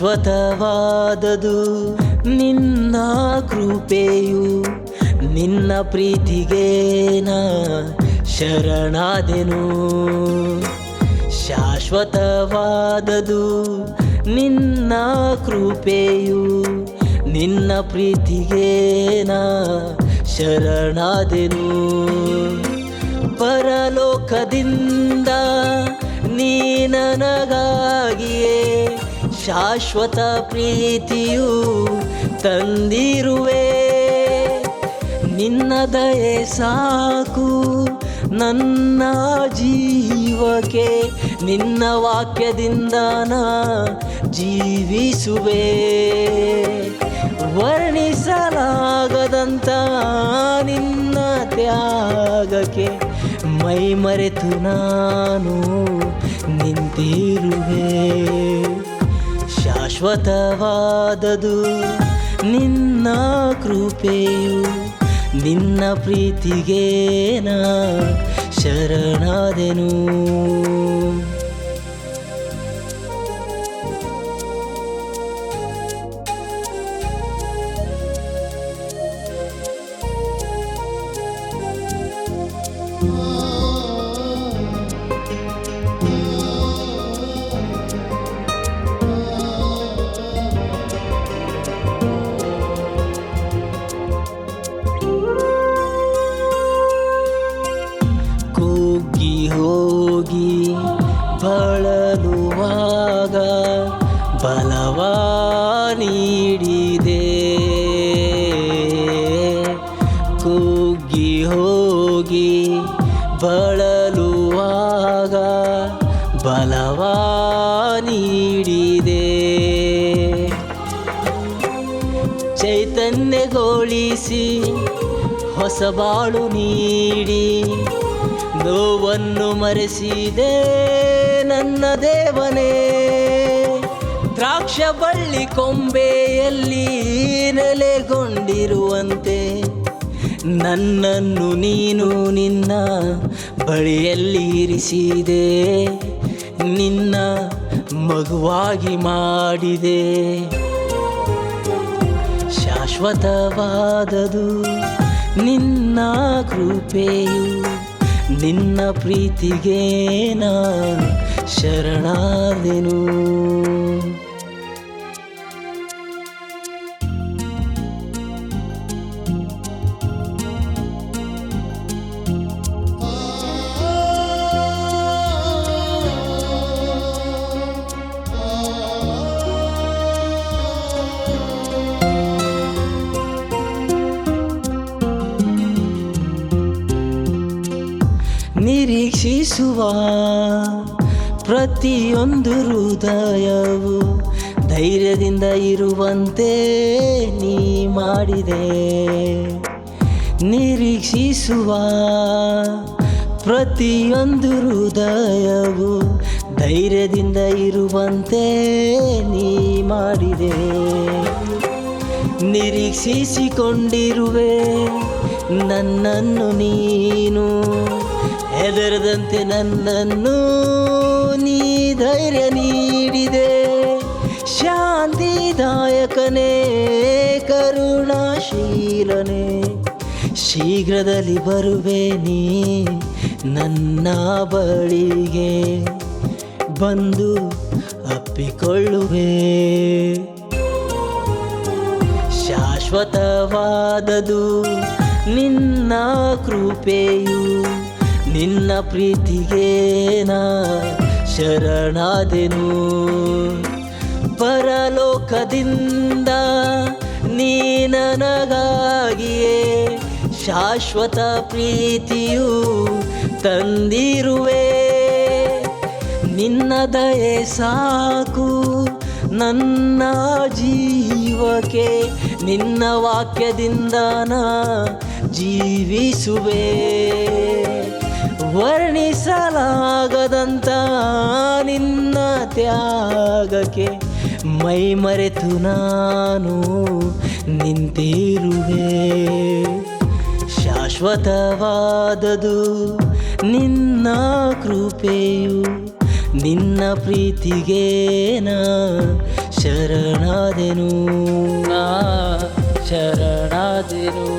ಶಾಶ್ವತವಾದದು. ನಿನ್ನ ಕೃಪೆಯು ನಿನ್ನ ಪ್ರೀತಿಗೆ ನಾ ಶರಣಾದೆನು. ಶಾಶ್ವತವಾದದು ನಿನ್ನ ಕೃಪೆಯು ನಿನ್ನ ಪ್ರೀತಿಗೆ ನಾ ಶರಣಾದೆನು. ಪರಲೋಕದಿಂದ ನೀ ನನಗಾಗಿಯೇ ಶಾಶ್ವತ ಪ್ರೀತಿಯು ತಂದಿರುವೆ. ನಿನ್ನ ದಯೆ ಸಾಕು ನನ್ನ ಜೀವಕ್ಕೆ. ನಿನ್ನ ವಾಕ್ಯದಿಂದ ನಾ ಜೀವಿಸುವೆ. ವರ್ಣಿಸಲಾಗದಂತ ನಿನ್ನ ತ್ಯಾಗಕ್ಕೆ ಮೈ ಮರೆತು ನಾನು ನಿಂತಿರುವೆ. ಶಾಶ್ವತವಾದದು. ನಿನ್ನ ಕೃಪೆಯು ನಿನ್ನ ಪ್ರೀತಿಗೆ ನಾ ಶರಣಾದೆನು. ಹೋಗಿ ಬಳಲುವಾಗ ಬಲವ ನೀಡಿದೆ. ಚೈತನ್ಯಗೊಳಿಸಿ ಹೊಸ ಬಾಳು ನೀಡಿ, ನೋವನ್ನು ಮರೆಸಿದೆ ನನ್ನ ದೇವನೇ. ದ್ರಾಕ್ಷ ಬಳ್ಳಿ ಕೊಂಬೆಯಲ್ಲಿ ನೆಲೆಗೊಂಡಿರುವಂತೆ ನನ್ನನ್ನು ನೀನು ನಿನ್ನ ಬಳಿಯಲ್ಲಿ ಇರಿಸಿದೆ. ನಿನ್ನ ಮಗುವಾಗಿ ಮಾಡಿದೆ. ಶಾಶ್ವತವಾದದು ನಿನ್ನ ಕೃಪೆಯು. ನಿನ್ನ ಪ್ರೀತಿಗೆ ನಾ ಶರಣಾದೆನು. ನಿರೀಕ್ಷಿಸುವ ಪ್ರತಿಯೊಂದು ಹೃದಯವು ಧೈರ್ಯದಿಂದ ಇರುವಂತೆ ನೀ ಮಾಡಿದೆ. ನಿರೀಕ್ಷಿಸುವ ಪ್ರತಿಯೊಂದು ಹೃದಯವು ಧೈರ್ಯದಿಂದ ಇರುವಂತೆ ನೀ ಮಾಡಿದೆ. ನಿರೀಕ್ಷಿಸಿಕೊಂಡಿರುವೆ ನನ್ನನ್ನು ನೀನು ಹೆದರದಂತೆ ನನ್ನನ್ನು ನೀ ಧೈರ್ಯ ನೀಡಿದೆ. ಶಾಂತಿದಾಯಕನೇ, ಕರುಣಾಶೀಲನೇ, ಶೀಘ್ರದಲ್ಲಿ ಬರುವೆ ನೀ ನನ್ನ ಬಳಿಗೆ. ಬಂದು ಅಪ್ಪಿಕೊಳ್ಳುವೆ. ಶಾಶ್ವತವಾದದು ನಿನ್ನ ಕೃಪೆಯು. ನಿನ್ನ ಪ್ರೀತಿಗೆ ಶರಣಾದೆನು. ಪರಲೋಕದಿಂದ ನೀ ನನಗಾಗಿಯೇ ಶಾಶ್ವತ ಪ್ರೀತಿಯು ತಂದಿರುವೆ. ನಿನ್ನ ದಯೆ ಸಾಕು ನನ್ನ ಜೀವಕ್ಕೆ. ನಿನ್ನ ವಾಕ್ಯದಿಂದ ನಾ ಜೀವಿಸುವೆ. ವರ್ಣಿಸಲಾಗದಂತ ನಿನ್ನ ತ್ಯಾಗಕ್ಕೆ ಮೈ ಮರೆತು ನಾನು ನಿಂತಿರುವೆ. ಶಾಶ್ವತವಾದದು ನಿನ್ನ ಕೃಪೆಯು ನಿನ್ನ ಪ್ರೀತಿಗೆ ನಾ ಶರಣಾದೆನು. ಶರಣಾದೆನು.